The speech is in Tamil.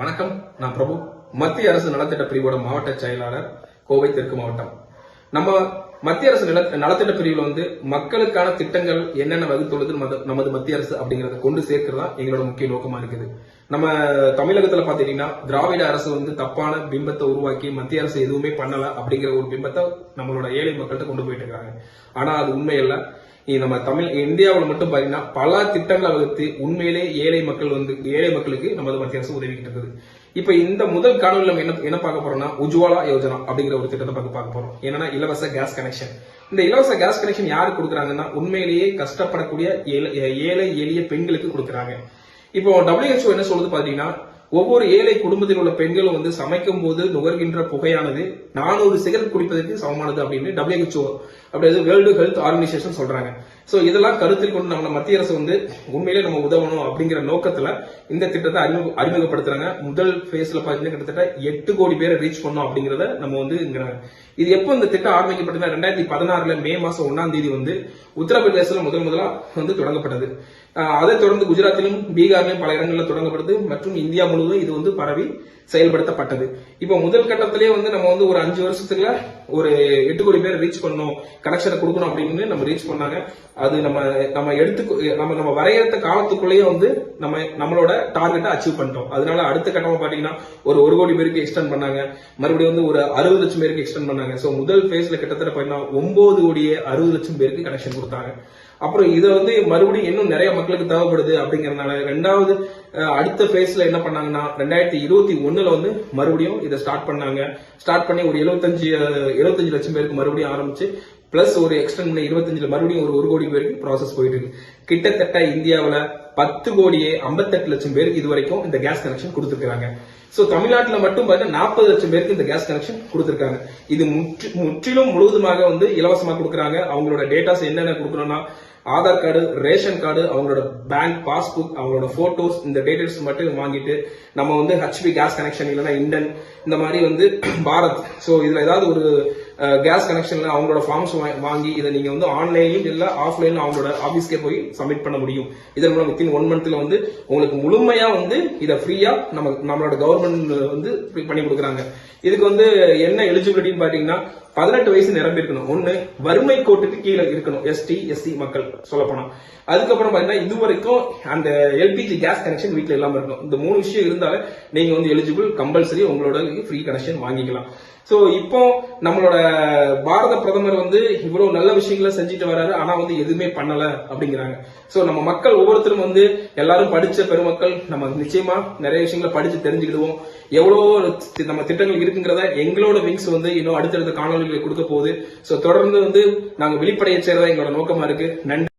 வணக்கம். நான் பிரபு. மத்திய அரசு நலத்திட்ட பிரிவோட மாவட்ட செயலாளர் கோவை தெற்கு மாவட்டம். நம்ம மத்திய அரசு நில நலத்திட்ட பிரிவில் வந்து மக்களுக்கான திட்டங்கள் என்னென்ன வகுத்துள்ளது நமது- நமது மத்திய அரசு அப்படிங்கறத கொண்டு சேர்க்கிறதா எங்களோட முக்கிய நோக்கமா இருக்குது. நம்ம தமிழகத்துல பாத்தீங்கன்னா திராவிட அரசு வந்து தப்பான பிம்பத்தை உருவாக்கி மத்திய அரசு எதுவுமே பண்ணல அப்படிங்கிற ஒரு பிம்பத்தை நம்மளோட ஏழை மக்கள்கிட்ட கொண்டு போயிட்டு இருக்காங்க. ஆனா அது உண்மையல்ல. நம்ம தமிழ் இந்தியாவில் மட்டும் பாத்தீங்கன்னா பல திட்டங்களை வகுத்து உண்மையிலே ஏழை மக்கள் வந்து ஏழை மக்களுக்கு நமது மத்திய அரசு உதவிக்கிட்டு இருக்குது. இப்ப இந்த முதல் காணொலியில் நம்ம என்ன என்ன பார்க்க போறோம்னா உஜ்வாலா யோஜனா அப்படிங்கிற ஒரு திட்டத்தை பார்க்க பார்க்க போறோம். என்னன்னா இலவச கேஸ் கனெக்ஷன் இந்த இலவச கேஸ் கனெக்ஷன் யாருக்கு கொடுக்குறாங்கன்னா உண்மையிலேயே கஷ்டப்படக்கூடிய ஏழை ஏழை எளிய பெண்களுக்கு கொடுக்குறாங்க. இப்போ டபிள்யூஹெச்ஓ என்ன சொல்லுது பாத்தீங்கன்னா ஒவ்வொரு ஏழை குடும்பத்தில் உள்ள பெண்களும் வந்து சமைக்கும் போது நுகர்கின்ற புகையானது நானூறு சிகரெட் குடிப்பதற்கு சமமானது அப்படின்னு டபிள்யூஹெச்ஓ அப்படியாது வேர்ல்டு ஹெல்த் ஆர்கனைசேஷன் சொல்றாங்க. ஸோ இதெல்லாம் கருத்தில் கொண்டு நம்ம மத்திய அரசு வந்து உண்மையிலே நம்ம உதவணும் அப்படிங்கிற நோக்கத்துல இந்த திட்டத்தை அறிமுக அறிமுகப்படுத்துறாங்க. முதல் ஃபேஸ்ல பார்த்தீங்கன்னா கிட்டத்தட்ட எட்டு கோடி பேரை ரீச் பண்ணோம் அப்படிங்கிறத நம்ம வந்து இது எப்போ இந்த திட்டம் ஆரம்பிக்கப்பட்டதுன்னா ரெண்டாயிரத்தி பதினாறுல மே மாசம் ஒன்னாம் தேதி வந்து உத்தரப்பிரதேசல முதல் முதலா வந்து தொடங்கப்பட்டது. அதைத் தொடர்ந்து குஜராத்திலும் பீகாரிலும் பல இடங்களில் தொடங்கப்பட்டது மற்றும் இந்தியா முழுவதும் இது வந்து பரவி செயல்படுத்தப்பட்டது. இப்போ முதல் கட்டத்திலேயே வந்து நம்ம வந்து ஒரு அஞ்சு வருஷத்துல ஒரு எட்டு கோடி பேர் ரீச் பண்ணணும் கனெக்ஷனை கொடுக்கணும் அப்படின்னு நம்ம ரீச் பண்ணாங்க. அது நம்ம நம்ம எடுத்து நம்ம நம்ம வரையறுத்த காலத்துக்குள்ளேயே வந்து நம்ம நம்மளோட டார்கெட்டை அச்சீவ் பண்ணிட்டோம். அதனால அடுத்த கட்டமா பாத்தீங்கன்னா ஒரு ஒரு கோடி பேருக்கு எக்ஸ்டெண்ட் பண்ணாங்க. மறுபடியும் வந்து ஒரு அறுபது லட்சம் பேருக்கு எக்ஸ்டெண்ட் பண்ணாங்க. ஸோ முதல் ஃபேஸ்ல கிட்டத்தட்ட பாத்தீங்கன்னா ஒன்பது கோடியே அறுபது லட்சம் பேருக்கு கனெக்ஷன் கொடுத்தாங்க. அப்புறம் இதை வந்து மறுபடியும் இன்னும் நிறைய மக்களுக்கு தேவைப்படுது அப்படிங்கறதுனால ரெண்டாவது அஹ், அடுத்த ஃபேஸ்ல என்ன பண்ணாங்கன்னா ரெண்டாயிரத்தி இருபத்தி ஒண்ணுல வந்து மறுபடியும் இதை ஸ்டார்ட் பண்ணாங்க. ஸ்டார்ட் பண்ணி ஒரு எழுபத்தஞ்சு எழுபத்தஞ்சு லட்சம் பேருக்கு மறுபடியும் ஆரம்பிச்சு பிளஸ் ஒரு எக்ஸ்டெண்ட் பண்ணி இருபத்தஞ்சுல மறுபடியும் ஒரு ஒரு கோடி பேருக்கு ப்ராசஸ் போயிட்டு இருக்கு. கிட்டத்தட்ட இந்தியாவில் பத்து கோடியே ஐம்பத்தெட்டு லட்சம் பேருக்கு இது வரைக்கும் இந்த கேஸ் கனெக்ஷன் கொடுத்துருக்காங்க ஸோ தமிழ்நாட்டில் மட்டும் பார்த்தீங்கன்னா நாற்பது லட்சம் பேருக்கு இந்த கேஸ் கனெக்ஷன் கொடுத்துருக்காங்க. இது முற்று முற்றிலும் முழுவதுமாக வந்து இலவசமாக கொடுக்குறாங்க. அவங்களோட டேட்டாஸ் என்னென்ன கொடுக்கணும்னா ஆதார் கார்டு ரேஷன் கார்டு அவங்களோட பேங்க் பாஸ்புக் அவங்களோட போட்டோஸ் இந்த டீடைல்ஸ் மட்டும் வாங்கிட்டு நம்ம வந்து ஹெச்பி கேஸ் கனெக்ஷன் இல்லைன்னா இண்டன் இந்த மாதிரி வந்து பாரத். ஸோ இதில் ஏதாவது ஒரு கேஸ் கனெக்ஷன்ல அவங்களோட ஃபார்ம்ஸ் வாங்கி இதை நீங்க வந்து ஆன்லைன்லையும் இல்ல ஆஃப்லைன்ல அவங்களோட ஆபீஸ்க்கே போய் சப்மிட் பண்ண முடியும். இதன் மூலம் வித்தின் ஒன் மந்த்ல வந்து உங்களுக்கு முழுமையா வந்து இதை ஃப்ரீயா நம்ம நம்மளோட கவர்மெண்ட் வந்து பண்ணி கொடுக்குறாங்க. இதுக்கு வந்து என்ன எலிஜிபிலிட்டின்னு பாத்தீங்கன்னா பதினெட்டு வயசு நிரம்பியிருக்கணும் ஒன்று ஒண்ணு வறுமை கோட்டுக்கு கீழே இருக்கணும். எஸ்டி எஸ்சி மக்கள் சொல்ல போனா அதுக்கப்புறம் பாத்தீங்கன்னா இது வரைக்கும் அந்த எல்பிஜி கேஸ் கனெக்ஷன் வீட்டில் இல்லாம இருக்கணும். இந்த மூணு விஷயம் இருந்தாலே நீங்க வந்து எலிஜிபிள் கம்பல்சரி உங்களோட ஃப்ரீ கனெக்ஷன் வாங்கிக்கலாம். சோ இப்போ நம்மளோட பாரத பிரதமர் வந்து இவ்வளவு நல்ல விஷயங்களை செஞ்சுட்டு வராரு ஆனா வந்து எதுவுமே பண்ணல அப்படிங்கிறாங்க. சோ நம்ம மக்கள் ஒவ்வொருத்தரும் வந்து எல்லாரும் படிச்ச பெருமக்கள் நம்ம நிச்சயமா நிறைய விஷயங்களை படிச்சு தெரிஞ்சுக்கிடுவோம். எவ்வளோ தி- நம்ம திட்டங்கள் இருக்குங்கிறத எங்களோட விங்ஸ் வந்து இன்னும் அடுத்தடுத்த காணொலிகளை கொடுக்க போகுது. சோ தொடர்ந்து வந்து நாங்க வெளிப்படைய சேர்றதா எங்களோட நோக்கமா இருக்கு. நன்றி.